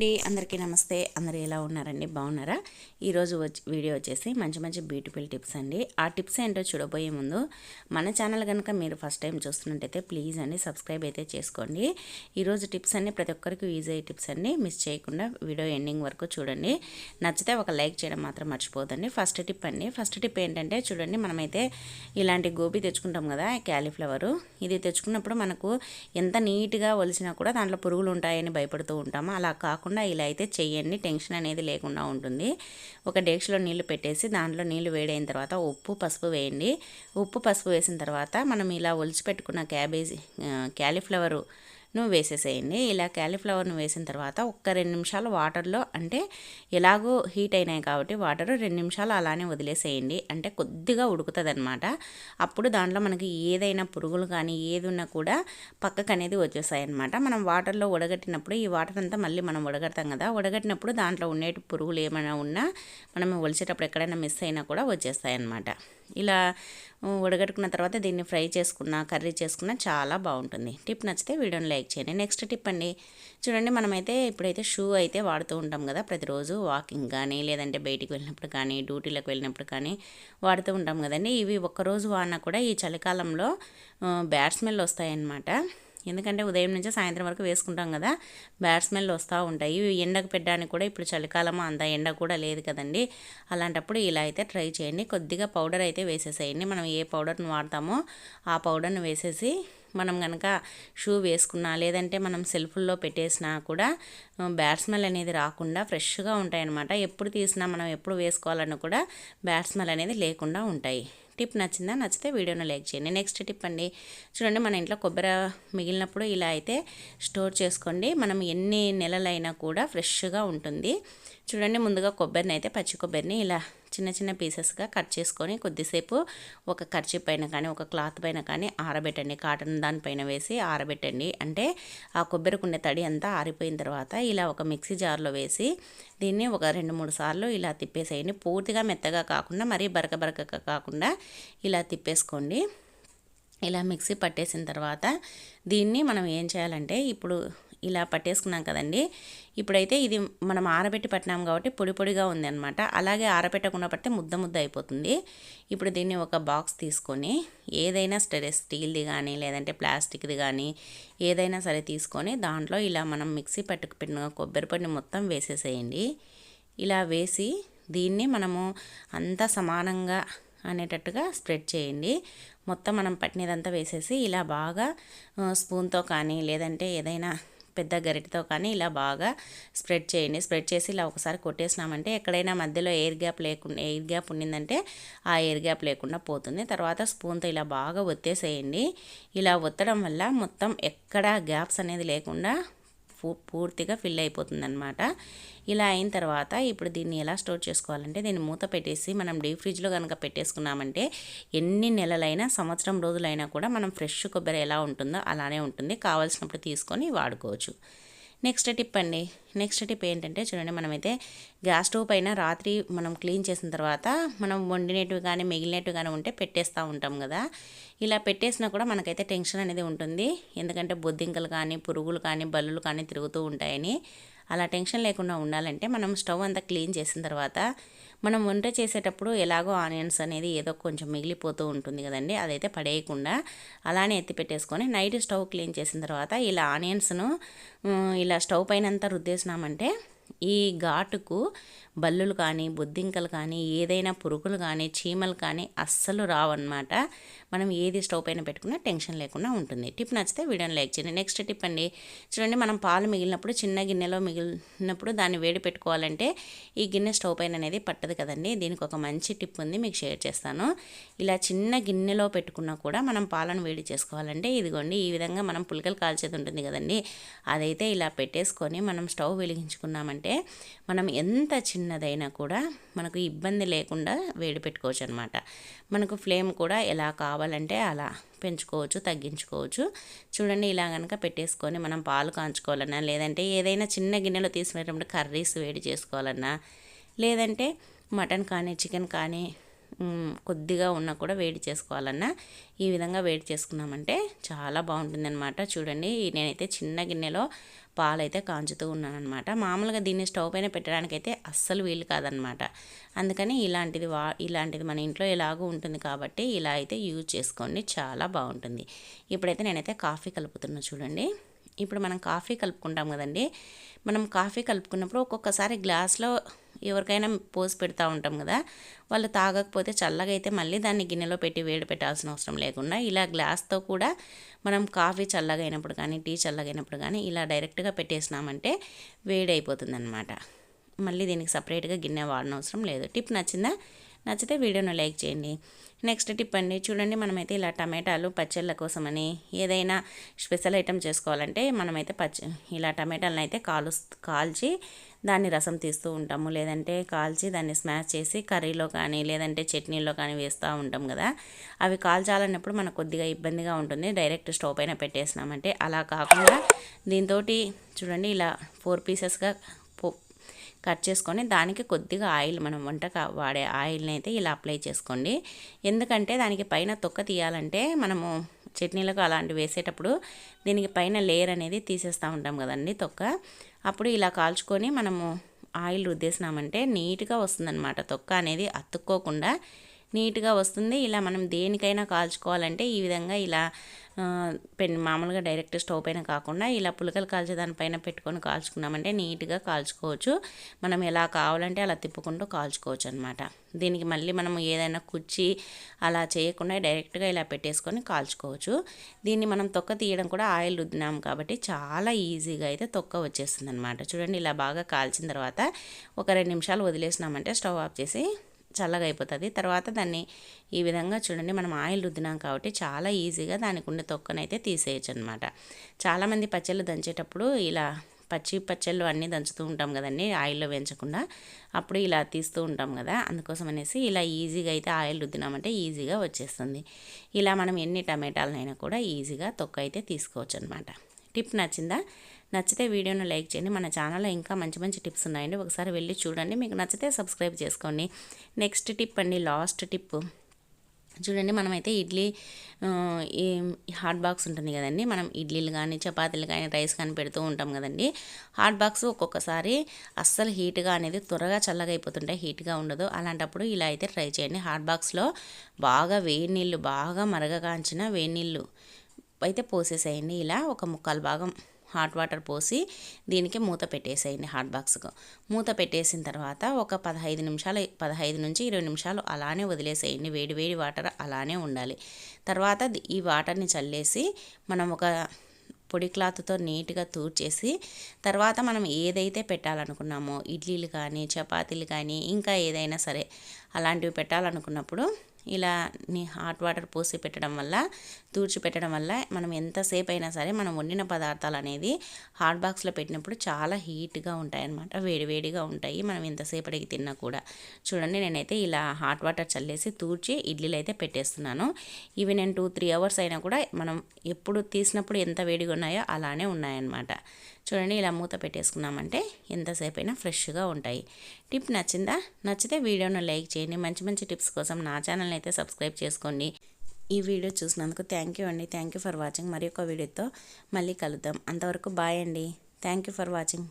అండి. అందరికీ నమస్తే. అందరు ఎలా ఉన్నారండి? బాగున్నారా? ఈరోజు వచ్చి వీడియో వచ్చేసి మంచి మంచి బ్యూటిఫుల్ టిప్స్ అండి. ఆ టిప్స్ ఏంటో చూడబోయే ముందు మన ఛానల్ కనుక మీరు ఫస్ట్ టైం చూస్తున్నట్టయితే ప్లీజ్ అండి సబ్స్క్రైబ్ అయితే చేసుకోండి. ఈరోజు టిప్స్ అన్ని ప్రతి ఒక్కరికి యూజ్ అయ్యే టిప్స్ అన్ని మిస్ చేయకుండా వీడియో ఎండింగ్ వరకు చూడండి. నచ్చితే ఒక లైక్ చేయడం మాత్రం మర్చిపోదండి ఫస్ట్ టిప్ అండి. ఫస్ట్ టిప్ ఏంటంటే చూడండి మనమైతే ఇలాంటి గోబీ తెచ్చుకుంటాం కదా క్యాలీఫ్లవరు. ఇది తెచ్చుకున్నప్పుడు మనకు ఎంత నీట్గా ఒలిసినా కూడా దాంట్లో పురుగులు ఉంటాయని భయపడుతూ ఉంటాము. అలా కాకుండా ఇలా అయితే చేయండి టెన్షన్ అనేది లేకుండా ఉంటుంది. ఒక డేక్షలో నీళ్ళు పెట్టేసి దాంట్లో నీళ్ళు వేడైన తర్వాత ఉప్పు పసుపు వేయండి. ఉప్పు పసుపు వేసిన తర్వాత మనం ఇలా ఒలిచి పెట్టుకున్న క్యాబేజీ క్యాలీఫ్లవరు నువ్వు వేసేసేయండి. ఇలా క్యాలీఫ్లవర్ను వేసిన తర్వాత ఒక్క రెండు నిమిషాలు వాటర్లో అంటే ఎలాగో హీట్ అయినాయి కాబట్టి వాటర్ రెండు నిమిషాలు అలానే వదిలేసేయండి. అంటే కొద్దిగా ఉడుకుతుంది అనమాట అప్పుడు దాంట్లో మనకి ఏదైనా పురుగులు కానీ ఏది ఉన్నా కూడా పక్కకు అనేది వచ్చేసాయి అనమాట మనం వాటర్లో ఉడగట్టినప్పుడు ఈ వాటర్ అంతా మళ్ళీ మనం ఉడగడతాం కదా ఉడగట్టినప్పుడు దాంట్లో ఉండేటి పురుగులు ఏమైనా ఉన్నా మనం ఒలిచేటప్పుడు ఎక్కడైనా మిస్ అయినా కూడా వచ్చేస్తాయి అనమాట ఇలా ఉడగట్టుకున్న తర్వాత దీన్ని ఫ్రై చేసుకున్న కర్రీ చేసుకున్న చాలా బాగుంటుంది. టిప్ నచ్చితే వీడియోని లైక్ చేయండి. నెక్స్ట్ టిప్ అండి చూడండి మనమైతే ఇప్పుడైతే షూ అయితే వాడుతూ ఉంటాం కదా ప్రతిరోజు వాకింగ్ కానీ లేదంటే బయటికి వెళ్ళినప్పుడు కానీ డ్యూటీలకు వెళ్ళినప్పుడు కానీ వాడుతూ ఉంటాం కదండి. ఇవి ఒక్కరోజు వాడినా కూడా ఈ చలికాలంలో బ్యాడ్ స్మెల్ వస్తాయన్నమాట. ఎందుకంటే ఉదయం నుంచి సాయంత్రం వరకు వేసుకుంటాం కదా బ్యాడ్ స్మెల్ వస్తూ ఉంటాయి. ఇవి ఎండకు పెట్టడానికి కూడా ఇప్పుడు చలికాలం అంత ఎండ కూడా లేదు కదండి. అలాంటప్పుడు ఇలా అయితే ట్రై చేయండి. కొద్దిగా పౌడర్ అయితే వేసేసేయండి. మనం ఏ పౌడర్ని వాడతామో ఆ పౌడర్ని వేసేసి మనం కనుక షూ వేసుకున్నా లేదంటే మనం సెల్ఫుల్లో పెట్టేసినా కూడా బ్యాడ్ స్మెల్ అనేది రాకుండా ఫ్రెష్గా ఉంటాయన్నమాట. ఎప్పుడు తీసినా మనం ఎప్పుడు వేసుకోవాలన్నా కూడా బ్యాడ్ స్మెల్ అనేది లేకుండా ఉంటాయి. టిప్ నచ్చిందా? నచ్చితే వీడియోను లైక్ చేయండి. నెక్స్ట్ టిప్ అండి. చూడండి మన ఇంట్లో కొబ్బరి మిగిలినప్పుడు ఇలా అయితే స్టోర్ చేసుకోండి. మనం ఎన్ని నెలలైనా కూడా ఫ్రెష్గా ఉంటుంది. చూడండి ముందుగా కొబ్బరిని అయితే పచ్చి కొబ్బరిని ఇలా చిన్న చిన్న పీసెస్గా కట్ చేసుకొని కొద్దిసేపు ఒక ఖర్చు పైన కానీ ఒక క్లాత్ పైన కానీ ఆరబెట్టండి. కాటన్ దానిపైన వేసి ఆరబెట్టండి. అంటే ఆ కొబ్బరికుండే తడి అంతా ఆరిపోయిన తర్వాత ఇలా ఒక మిక్సీ జార్లో వేసి దీన్ని ఒక రెండు మూడు సార్లు ఇలా తిప్పేసేయండి. పూర్తిగా మెత్తగా కాకుండా మరీ బరక బరకగా కాకుండా ఇలా తిప్పేసుకోండి. ఇలా మిక్సీ పట్టేసిన తర్వాత దీన్ని మనం ఏం చేయాలంటే ఇప్పుడు ఇలా పట్టేసుకున్నాం కదండి. ఇప్పుడైతే ఇది మనం ఆరబెట్టి పట్టినాం కాబట్టి పొడి పొడిగా ఉంది అనమాట అలాగే ఆరబెట్టకుండా పడితే ముద్ద ముద్ద అయిపోతుంది. ఇప్పుడు దీన్ని ఒక బాక్స్ తీసుకొని ఏదైనా స్టెరెస్ స్టీల్ది కానీ లేదంటే ప్లాస్టిక్ది కానీ ఏదైనా సరే తీసుకొని దాంట్లో ఇలా మనం మిక్సీ పట్టుకు పెట్టిన కొబ్బరి పొడిని మొత్తం వేసేసేయండి. ఇలా వేసి దీన్ని మనము అంతా సమానంగా అనేటట్టుగా స్ప్రెడ్ చేయండి. మొత్తం మనం పట్టినదంతా వేసేసి ఇలా బాగా స్పూన్తో కానీ లేదంటే ఏదైనా పెద్ద గరిటతో కానీ ఇలా బాగా స్ప్రెడ్ చేయండి. స్ప్రెడ్ చేసి ఇలా ఒకసారి కొట్టేసినామంటే ఎక్కడైనా మధ్యలో ఎయిర్ గ్యాప్ లేకుండా ఎయిర్ గ్యాప్ ఉండిందంటే ఆ ఎయిర్ గ్యాప్ లేకుండా పోతుంది. తర్వాత స్పూన్తో ఇలా బాగా ఒత్తేసేయండి. ఇలా ఒత్తడం వల్ల మొత్తం ఎక్కడ గ్యాప్స్ అనేది లేకుండా పూర్తిగా ఫిల్ అయిపోతుంది అనమాట ఇలా అయిన తర్వాత ఇప్పుడు దీన్ని ఎలా స్టోర్ చేసుకోవాలంటే దీన్ని మూత పెట్టేసి మనం డీప్ ఫ్రిడ్జ్లో కనుక పెట్టేసుకున్నామంటే ఎన్ని నెలలైనా సంవత్సరం రోజులైనా కూడా మనం ఫ్రెష్ కొబ్బరి ఎలా ఉంటుందో అలానే ఉంటుంది. కావాల్సినప్పుడు తీసుకొని వాడుకోవచ్చు. నెక్స్ట్ టిప్ అండి. నెక్స్ట్ టిప్ ఏంటంటే చూడండి మనమైతే గ్యాస్ స్టవ్ పైన రాత్రి మనం క్లీన్ చేసిన తర్వాత మనం వండినట్టు కానీ మిగిలినట్టు కానీ ఉంటే పెట్టేస్తూ ఉంటాం కదా. ఇలా పెట్టేసినా కూడా మనకైతే టెన్షన్ అనేది ఉంటుంది. ఎందుకంటే బొద్దింకలు కానీ పురుగులు కానీ బల్లులు కానీ తిరుగుతూ ఉంటాయని. అలా టెన్షన్ లేకుండా ఉండాలంటే మనం స్టవ్ అంతా క్లీన్ చేసిన తర్వాత మనం వంట చేసేటప్పుడు ఎలాగో ఆనియన్స్ అనేది ఏదో కొంచెం మిగిలిపోతూ ఉంటుంది కదండి అదైతే పడేయకుండా అలానే ఎత్తి పెట్టేసుకొని నైట్ స్టవ్ క్లీన్ చేసిన తర్వాత ఇలా ఆనియన్స్ను ఇలా స్టవ్ పైన అంతా రుద్దేసినామంటే ఈ ఘాటుకు బల్లులు కానీ బొద్దింకలు కానీ ఏదైనా పురుగులు కానీ చీమలు కానీ అస్సలు రావన్నమాట. మనం ఏది స్టవ్ పైన పెట్టుకున్నా టెన్షన్ లేకుండా ఉంటుంది. టిప్ నచ్చితే వీడియోని లైక్ చేయండి. నెక్స్ట్ టిప్ అండి చూడండి మనం పాలు మిగిలినప్పుడు చిన్న గిన్నెలో మిగిలినప్పుడు దాన్ని వేడి పెట్టుకోవాలంటే ఈ గిన్నె స్టవ్ పైన అనేది పట్టదు కదండి. దీనికి ఒక మంచి టిప్ ఉంది మీకు షేర్ చేస్తాను. ఇలా చిన్న గిన్నెలో పెట్టుకున్నా కూడా మనం పాలను వేడి చేసుకోవాలంటే ఇదిగోండి ఈ విధంగా మనం పులికలు కాల్చేది ఉంటుంది కదండి. అదైతే ఇలా పెట్టేసుకొని మనం స్టవ్ వెలిగించుకున్నామంటే అంటే మనం ఎంత చిన్నదైనా కూడా మనకు ఇబ్బంది లేకుండా వేడి పెట్టుకోవచ్చు అనమాట మనకు ఫ్లేమ్ కూడా ఎలా కావాలంటే అలా పెంచుకోవచ్చు తగ్గించుకోవచ్చు. చూడండి ఇలా కనుక పెట్టేసుకొని మనం పాలు కాంచుకోవాలన్నా లేదంటే ఏదైనా చిన్న గిన్నెలో తీసుకునేటప్పుడు కర్రీస్ వేడి చేసుకోవాలన్నా లేదంటే మటన్ కానీ చికెన్ కానీ కొద్దిగా ఉన్నా కూడా వేడి చేసుకోవాలన్నా ఈ విధంగా వేడి చేసుకున్నామంటే చాలా బాగుంటుందన్నమాట. చూడండి నేనైతే చిన్న గిన్నెలో పాలైతే కాంచుతూ ఉన్నానమాట మామూలుగా దీన్ని స్టవ్ పైన పెట్టడానికైతే అస్సలు వీలు కాదనమాట అందుకని ఇలాంటిది వా ఇలాంటిది మన ఇంట్లో ఎలాగో ఉంటుంది కాబట్టి ఇలా అయితే యూజ్ చేసుకోండి చాలా బాగుంటుంది. ఇప్పుడైతే నేనైతే కాఫీ కలుపుతున్నా చూడండి. ఇప్పుడు మనం కాఫీ కలుపుకుంటాం కదండి మనం కాఫీ కలుపుకున్నప్పుడు ఒక్కొక్కసారి గ్లాస్లో ఎవరికైనా పోసి పెడతా ఉంటాం కదా. వాళ్ళు తాగకపోతే చల్లగా అయితే మళ్ళీ దాన్ని గిన్నెలో పెట్టి వేడి పెట్టాల్సిన అవసరం లేకుండా ఇలా గ్లాస్తో కూడా మనం కాఫీ చల్లగా అయినప్పుడు కానీ టీ చల్లగా అయినప్పుడు కానీ ఇలా డైరెక్ట్గా పెట్టేసినామంటే వేడి అయిపోతుంది మళ్ళీ దీనికి సపరేట్గా గిన్నె వాడనవసరం లేదు. టిప్ నచ్చిందా? నచ్చితే వీడియోను లైక్ చేయండి. నెక్స్ట్ టిప్ అండి చూడండి మనమైతే ఇలా టమాటాలు పచ్చళ్ళ కోసమని ఏదైనా స్పెషల్ ఐటెం చేసుకోవాలంటే మనమైతే పచ్చ ఇలా టమాటాలను అయితే కాలు కాల్చి దాన్ని రసం తీస్తూ ఉంటాము. లేదంటే కాల్చి దాన్ని స్మాష్ చేసి కర్రీలో కానీ లేదంటే చట్నీలో కానీ వేస్తూ ఉంటాం కదా. అవి కాల్చాలన్నప్పుడు మనకు కొద్దిగా ఇబ్బందిగా ఉంటుంది. డైరెక్ట్ స్టవ్ పైన పెట్టేసినామంటే అలా కాకుండా దీంతో చూడండి ఇలా ఫోర్ పీసెస్గా కట్ చేసుకొని దానికి కొద్దిగా ఆయిల్ మనం వంట వాడే ఆయిల్ని అయితే ఇలా అప్లై చేసుకోండి. ఎందుకంటే దానికి పైన తొక్క తీయాలంటే మనము చట్నీలకు అలాంటివి వేసేటప్పుడు దీనికి పైన లేయర్ అనేది తీసేస్తూ ఉంటాం కదండి తొక్క. అప్పుడు ఇలా కాల్చుకొని మనము ఆయిల్ రుద్దేసినామంటే నీట్గా వస్తుందన్నమాట. తొక్క అనేది అతుక్కోకుండా నీట్గా వస్తుంది. ఇలా మనం దేనికైనా కాల్చుకోవాలంటే ఈ విధంగా ఇలా పెన్ మామూలుగా డైరెక్ట్ స్టవ్ పైన కాకుండా ఇలా పులకలు కాల్చే దానిపైన పెట్టుకొని కాల్చుకున్నామంటే నీట్గా కాల్చుకోవచ్చు. మనం ఎలా కావాలంటే అలా తిప్పుకుంటూ కాల్చుకోవచ్చు అనమాట దీనికి మళ్ళీ మనం ఏదైనా కుచ్చి అలా చేయకుండా డైరెక్ట్గా ఇలా పెట్టేసుకొని కాల్చుకోవచ్చు. దీన్ని మనం తొక్క తీయడం కూడా ఆయిల్ రుద్దినాం కాబట్టి చాలా ఈజీగా అయితే తొక్క వచ్చేస్తుంది అనమాట చూడండి ఇలా బాగా కాల్చిన తర్వాత ఒక రెండు నిమిషాలు వదిలేసినామంటే స్టవ్ ఆఫ్ చేసి చల్లగా అయిపోతుంది తర్వాత దాన్ని ఈ విధంగా చూడండి మనం ఆయిల్ రుద్దినాం కాబట్టి చాలా ఈజీగా దానికి ఉండే తొక్కనైతే తీసేయచ్చు అనమాట చాలామంది పచ్చళ్ళు దంచేటప్పుడు ఇలా పచ్చి పచ్చళ్ళు అన్నీ దంచుతూ ఉంటాం కదండి ఆయిల్లో వేయించకుండా. అప్పుడు ఇలా తీస్తూ ఉంటాం కదా అందుకోసం అనేసి ఇలా ఈజీగా అయితే ఆయిల్ రుద్దినామంటే ఈజీగా వచ్చేస్తుంది. ఇలా మనం ఎన్ని టమాటాలనైనా కూడా ఈజీగా తొక్క అయితే తీసుకోవచ్చు అనమాట టిప్ నచ్చిందా? నచ్చితే వీడియోను లైక్ చేయండి. మన ఛానల్లో ఇంకా మంచి మంచి టిప్స్ ఉన్నాయండి. ఒకసారి వెళ్ళి చూడండి. మీకు నచ్చితే సబ్స్క్రైబ్ చేసుకోండి. నెక్స్ట్ టిప్ అండి లాస్ట్ టిప్. చూడండి మనమైతే ఇడ్లీ హాట్ బాక్స్ ఉంటుంది కదండి. మనం ఇడ్లీలు కానీ చపాతీలు కానీ రైస్ కానీ పెడుతూ ఉంటాం కదండి. హాట్ బాక్స్ ఒక్కొక్కసారి అస్సలు హీట్గా అనేది త్వరగా చల్లగా అయిపోతుంటాయి హీట్గా ఉండదు. అలాంటప్పుడు ఇలా అయితే ట్రై చేయండి. హాట్ బాక్స్లో బాగా వేడి నీళ్ళు బాగా మరగగాంచిన వేడి నీళ్ళు అయితే పోసేసేయండి. ఇలా ఒక ముక్కాలు భాగం. హాట్ వాటర్ పోసి దీనికి మూత పెట్టేసేయండి హాట్ బాక్స్కు. మూత పెట్టేసిన తర్వాత ఒక పదహైదు నిమిషాలు పదహైదు నుంచి ఇరవై నిమిషాలు అలానే వదిలేసేయండి. వేడి వేడి వాటర్ అలానే ఉండాలి. తర్వాత ఈ వాటర్ని చల్లేసి మనం ఒక పొడి క్లాత్తో నీట్గా తూర్చేసి తర్వాత మనం ఏదైతే పెట్టాలనుకున్నామో ఇడ్లీలు కానీ చపాతీలు కానీ ఇంకా ఏదైనా సరే అలాంటివి పెట్టాలనుకున్నప్పుడు ఇలా నీ హాట్ వాటర్ పోసి పెట్టడం వల్ల తూర్చి పెట్టడం వల్ల మనం ఎంతసేపు అయినా సరే మనం వండిన పదార్థాలు అనేది హాట్ బాక్స్లో పెట్టినప్పుడు చాలా హీట్గా ఉంటాయి అన్నమాట వేడివేడిగా ఉంటాయి. మనం ఎంతసేపటికి తిన్నా కూడా. చూడండి నేనైతే ఇలా హాట్ వాటర్ చల్లేసి తూర్చి ఇడ్లీలు అయితే పెట్టేస్తున్నాను. ఇవి నేను టూ త్రీ అవర్స్ అయినా కూడా మనం ఎప్పుడు తీసినప్పుడు ఎంత వేడిగా ఉన్నాయో అలానే ఉన్నాయన్నమాట. చూడండి ఇలా మూత పెట్టేసుకున్నామంటే ఎంతసేపు అయినా ఫ్రెష్గా ఉంటాయి. టిప్ నచ్చిందా? నచ్చితే వీడియోను లైక్ చేయండి. మంచి మంచి టిప్స్ కోసం నా ఛానల్ని అయితే సబ్స్క్రైబ్ చేసుకోండి. ఈ వీడియో చూసినందుకు థ్యాంక్ యూ అండి. Thank you for watching. మరి ఒక వీడియోతో మళ్ళీ కలుద్దాం. అంతవరకు బాయ్ అండి. Thank you for watching.